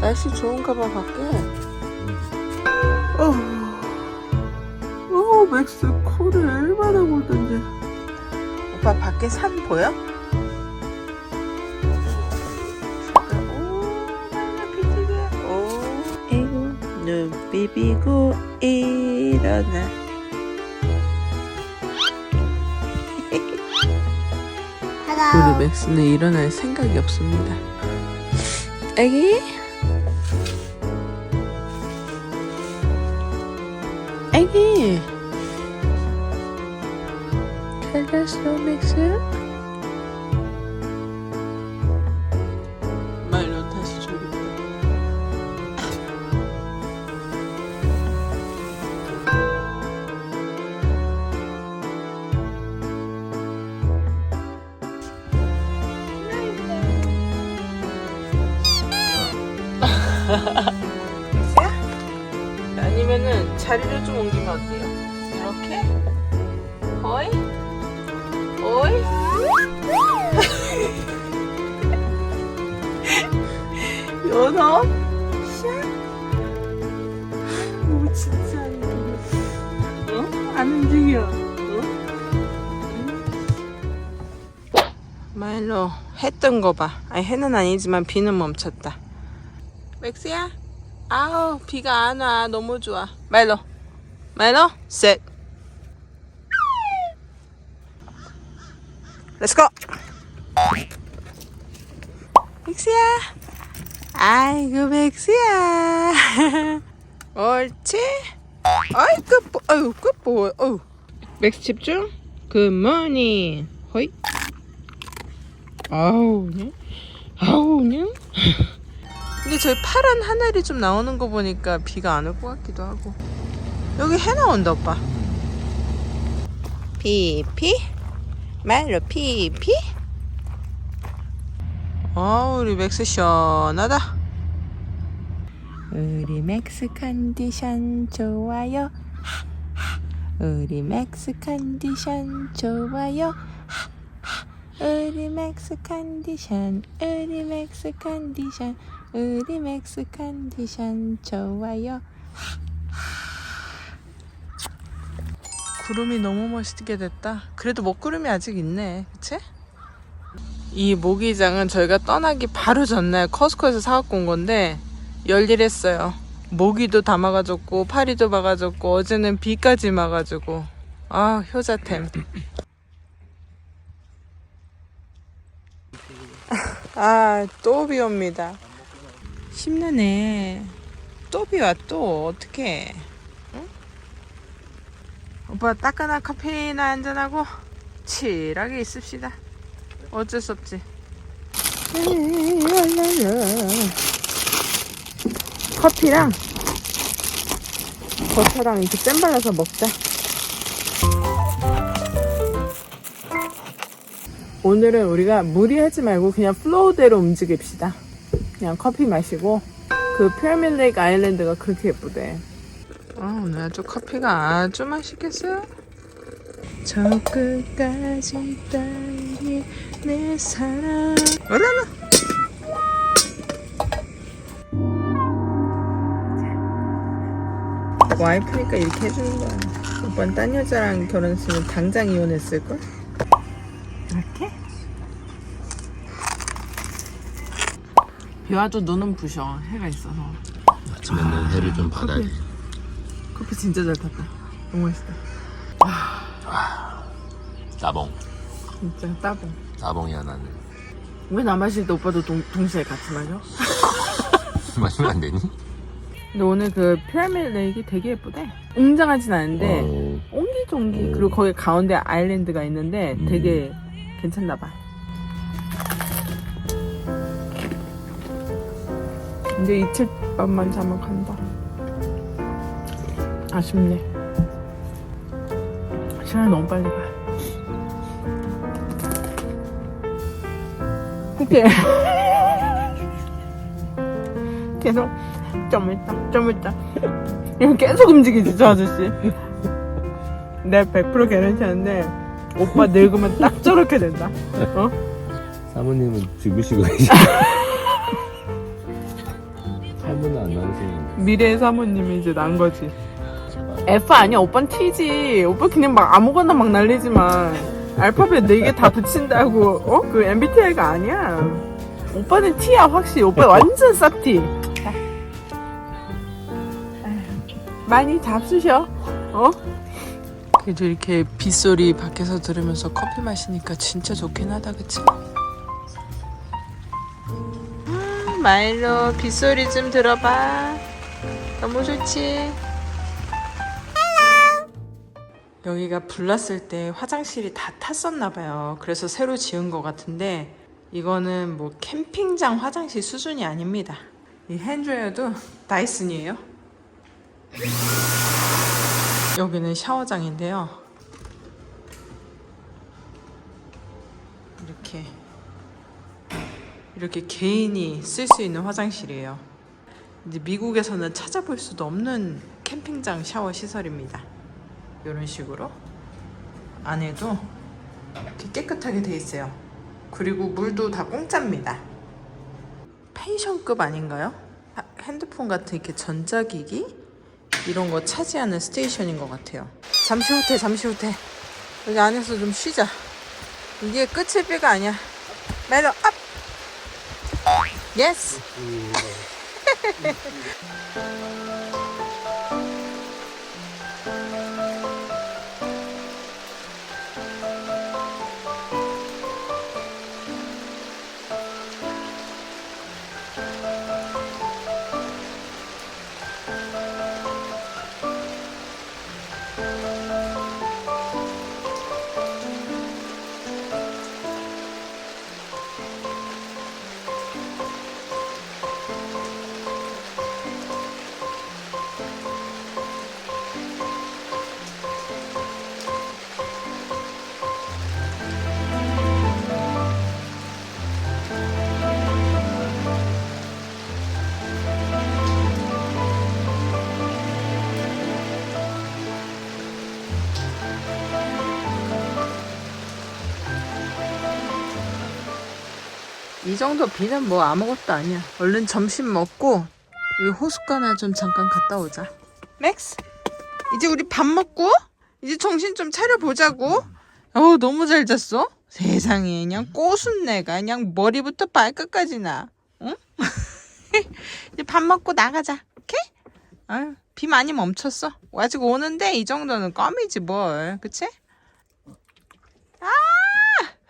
날씨 좋은가 봐 밖에. 어, 어 맥스 코를 얼마나 골던지. 오빠 밖에 산 보여? 눈 비비고 일어나 우리 맥스는 일어날 생각이 없습니다 애기 애기 잘 잤어 아니면은 자리를 좀 옮기면 어때요? 이렇게? 어이? 어이? 연어? 샤? 오 진짜 안 움직여 어? 안 움직여 어? 마일로 해뜬거 봐. 아니 해는 아니지만 비는 멈췄다. 맥스야? 아우 비가 안 와. 너무 좋아. 마일로. 마일로. 셋. 렛츠고. 맥스야. 아이고 맥스야. 옳지? 아이 끝보. 아유 끝보. 어우. 맥스 집중. 굿모닝. 호이. 아우 네. 아우 네. 근데 저희 파란 하늘이 좀 나오는 거 보니까 비가 안 올 것 같기도 하고. 여기 해 나온다 오빠. 피피? 말로 피피? 어 우리 맥스 시원하다. 우리 맥스 컨디션 좋아요. 우리 맥스 컨디션 좋아요 우리 맥스 컨디션 우리 맥스 컨디션 우리 맥스 컨디션 좋아요. 구름이 너무 멋있게 됐다. 그래도 먹구름이 아직 있네. 그치? 이 모기장은 저희가 떠나기 바로 전날 커스코에서 사갖고 온 건데 열일했어요. 모기도 다 막아줬고 파리도 막아줬고 어제는 비까지 막아주고. 아 효자템 아, 또 비 옵니다. 힘내네. 또 비 와 또 어떡해. 응? 오빠 따끈한 커피나 한잔하고 칠하게 있읍시다. 어쩔 수 없지. 커피랑 버터랑 이렇게 잼 발라서 먹자. 오늘은 우리가 무리하지 말고 그냥 플로우대로 움직입시다. 그냥 커피 마시고 그 피라밀 레이크 아일랜드가 그렇게 예쁘대. 아, 오늘 아주 커피가 아주 맛있겠어요? 저 끝까지 달리 내 사랑. 올라라. 와이프니까 이렇게 해주는 거야. 오빠는 딴 여자랑 결혼했으면 당장 이혼했을걸? 이렇게? 비 와도 눈은 부셔 해가 있어서 아침에는 해를 좀 받아야 돼. 커피 진짜 잘 탔다 너무 맛있다 따봉. 진짜 따봉 따봉이야 나는. 왜 나 마실 때 오빠도 동, 동시에 같이 마셔? 마시면 안 되니? 근데 오늘 그 피라밀 레이크 되게 예쁘대 웅장하진 않은데 어, 옹기종기 오. 그리고 거기 가운데 아일랜드가 있는데 음. 되게 괜찮나 봐 이제 이틀 밤만 자면 간다 아쉽네 시간이 너무 빨리 가 그치? 계속 좀 있다 좀 있다 이거 계속 움직이지 저 아저씨 내가 100% 개런티하는데 오빠 늙으면 딱 저렇게 된다 어? 사모님은 죽으시고 계시. 미래의 사모님이 이제 난 거지. F 아니야? 오빠는 T지. 오빠 그냥 막 아무거나 막 날리지만 알파벳 4개 다 붙인다고 어? 그 MBTI가 아니야. 오빠는 T야 확실히. 오빠 완전 쌉 T. 자. 많이 잡수셔. 어? 그래도 이렇게 빗소리 밖에서 들으면서 커피 마시니까 진짜 좋긴 하다 그치? 음, 마일로 빗소리 좀 들어봐 너무 좋지? 여기가 불났을 때 화장실이 다 탔었나 봐요 그래서 새로 지은 것 같은데 이거는 뭐 캠핑장 화장실 수준이 아닙니다 이 핸드웨어도 다이슨이에요 여기는 샤워장인데요. 이렇게 이렇게 개인이 쓸 수 있는 화장실이에요. 이제 미국에서는 찾아볼 수도 없는 캠핑장 샤워 시설입니다. 이런 식으로 안에도 이렇게 깨끗하게 돼 있어요. 그리고 물도 다 공짜입니다. 펜션급 아닌가요? 하- 핸드폰 같은 이렇게 전자기기 이런 거 차지하는 스테이션인 것 같아요. 잠시 후퇴, 잠시 후퇴. 여기 안에서 좀 쉬자. 이게 끝일 비가 아니야. 멜로 업! 예스! Thank you. 이 정도 비는 뭐 아무것도 아니야. 얼른 점심 먹고 이 호숫가나 좀 잠깐 갔다 오자. 맥스, 이제 우리 밥 먹고 이제 정신 좀 차려 보자고. 어 너무 잘 잤어. 세상에 그냥 꼬순내가 그냥 머리부터 발끝까지 나. 응? 이제 밥 먹고 나가자. 오케이? 아유, 비 많이 멈췄어. 아직 오는데 이 정도는 껌이지 뭘. 그치? 아!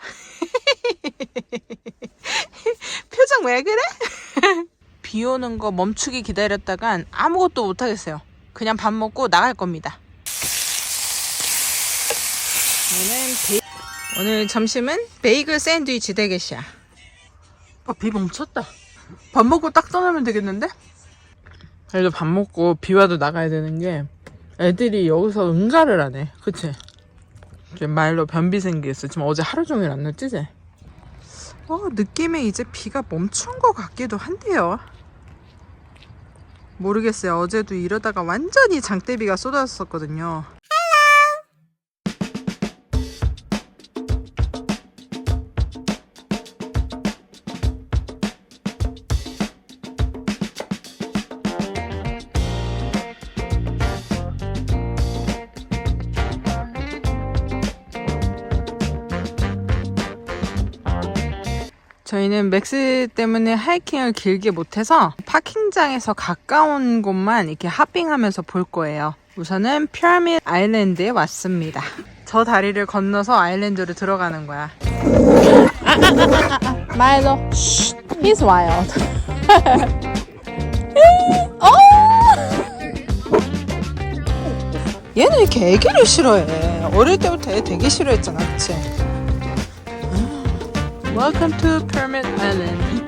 표정 왜 그래? 비 오는 거 멈추기 기다렸다간 아무것도 못 하겠어요. 그냥 밥 먹고 나갈 겁니다. 오늘, 베이... 오늘 점심은 베이글 샌드위치 대게시야. 아, 비 멈췄다. 밥 먹고 딱 떠나면 되겠는데? 그래도 밥 먹고 비 와도 나가야 되는 게 애들이 여기서 응가를 하네. 그치? 지금 말로 변비 생겼어. 지금 어제 하루 종일 안 났지? 쟤? 어, 느낌에 이제 비가 멈춘 것 같기도 한데요. 모르겠어요. 어제도 이러다가 완전히 장대비가 쏟아졌었거든요. 저희는 맥스 때문에 하이킹을 길게 못해서 파킹장에서 가까운 곳만 이렇게 하핑하면서 볼 거예요. 우선은 피라미드 아일랜드에 왔습니다. 저 다리를 건너서 아일랜드로 들어가는 거야. 마일로, he's wild. 어! 얘는 이렇게 애기를 싫어해. 어릴 때부터 애 되게 싫어했잖아, 그치? Welcome to Pyramid Island.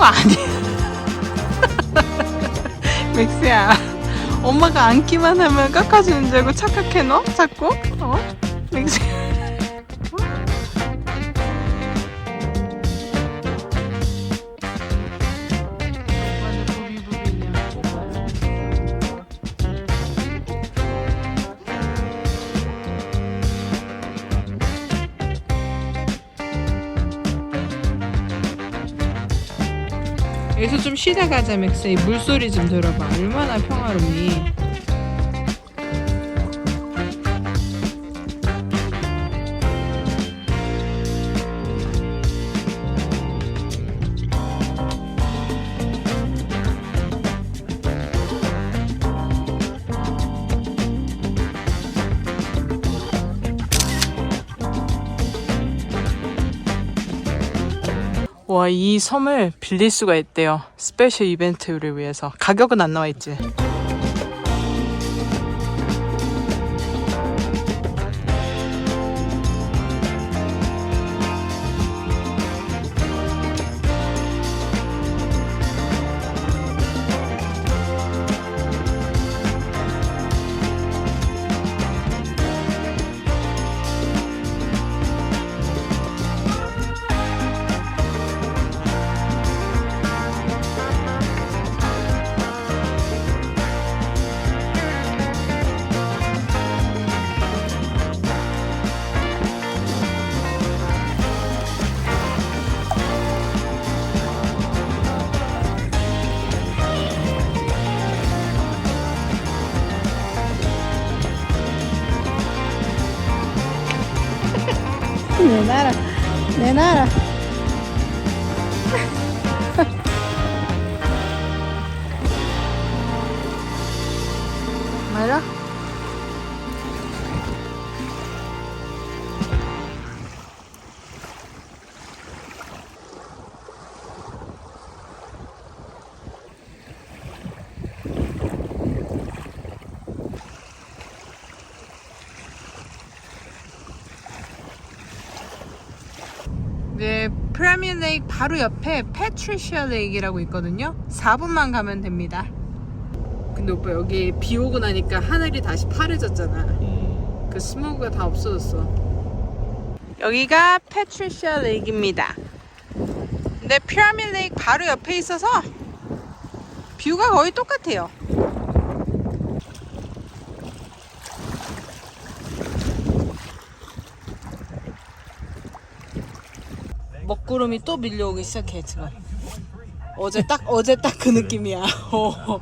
거 아니야. 맥스야, 엄마가 안기만 하면 깎아주는 줄 알고 착각해 너? 자꾸? 어? 여기서 좀 쉬다 가자 맥스 이 물소리 좀 들어봐. 얼마나 평화롭니 와, 이 섬을 빌릴 수가 있대요. 스페셜 이벤트를 위해서. 가격은 안 나와 있지. 내 나라, 네, 프라미어 레이크 바로 옆에 패트리시아 레이크라고 있거든요. 4분만 가면 됩니다. 근데 오빠 여기 비 오고 나니까 하늘이 다시 파래졌잖아. 그 스모그가 다 없어졌어. 여기가 패트리시아 레이크입니다. 근데 피라미드 레이크 바로 옆에 있어서 뷰가 거의 똑같아요. 먹구름이 또 밀려오기 시작해 지금. 어제 딱 어제 딱 그 느낌이야. 어.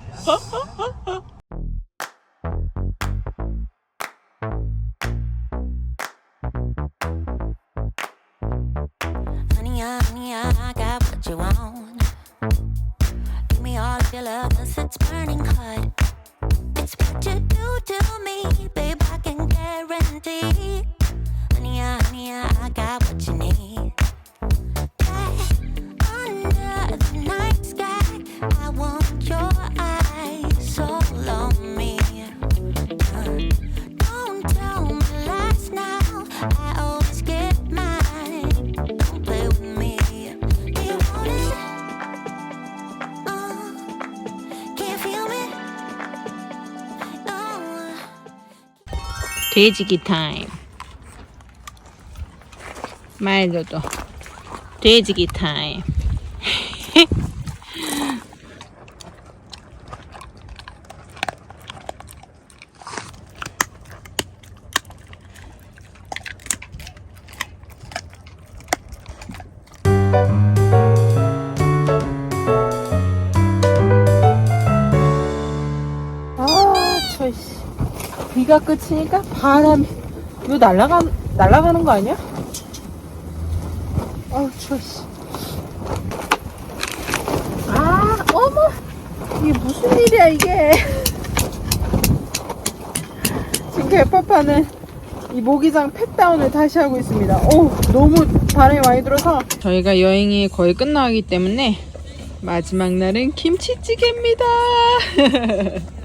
돼지기 타임. 말로도 돼지기 타임. 아, 저 씨. 비가 끝이니까 바람이 이거 날아가 날아가는 거 아니야? 어우 추워 씨. 아 어머! 이게 무슨 일이야 이게? 지금 개파파는 이 모기장 팩다운을 다시 하고 있습니다. 오 너무 바람이 많이 들어서. 저희가 여행이 거의 끝나가기 때문에 마지막 날은 김치찌개입니다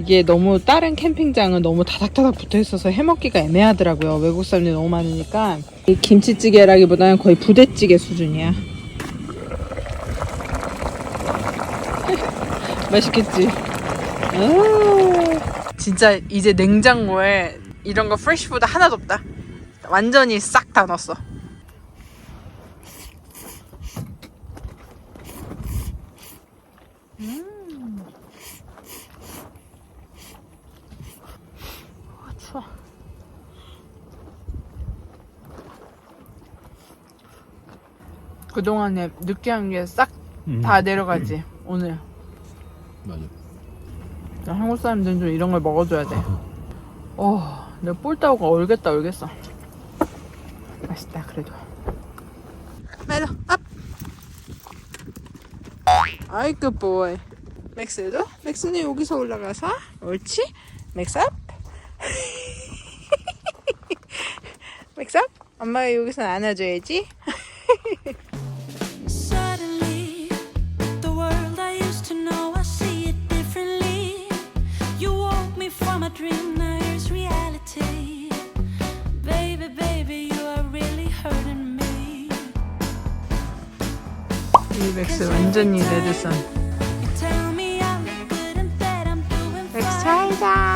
이게 너무 다른 캠핑장은 너무 다닥다닥 붙어 있어서 해먹기가 애매하더라고요. 외국 사람들이 너무 많으니까. 이 김치찌개라기보다는 거의 부대찌개 수준이야. 맛있겠지? 오. 진짜 이제 냉장고에 이런 거 프레시푸드 하나도 없다. 완전히 싹 다 넣었어. 그동안에 느끼한 게 싹다 내려가지 오늘. 맞아. 한국 사람들은 좀 이런 걸 먹어줘야 돼. 어, 내 볼따오가 얼겠다 얼겠어. 맛있다 그래도. 메로 업! 아이 그 보이 맥스도? 맥스는 여기서 올라가서 옳지? 맥스 업! 맥스 업! 엄마가 여기서 안아줘야지 맥스 완전히 레드선 맥스 fine. 잘자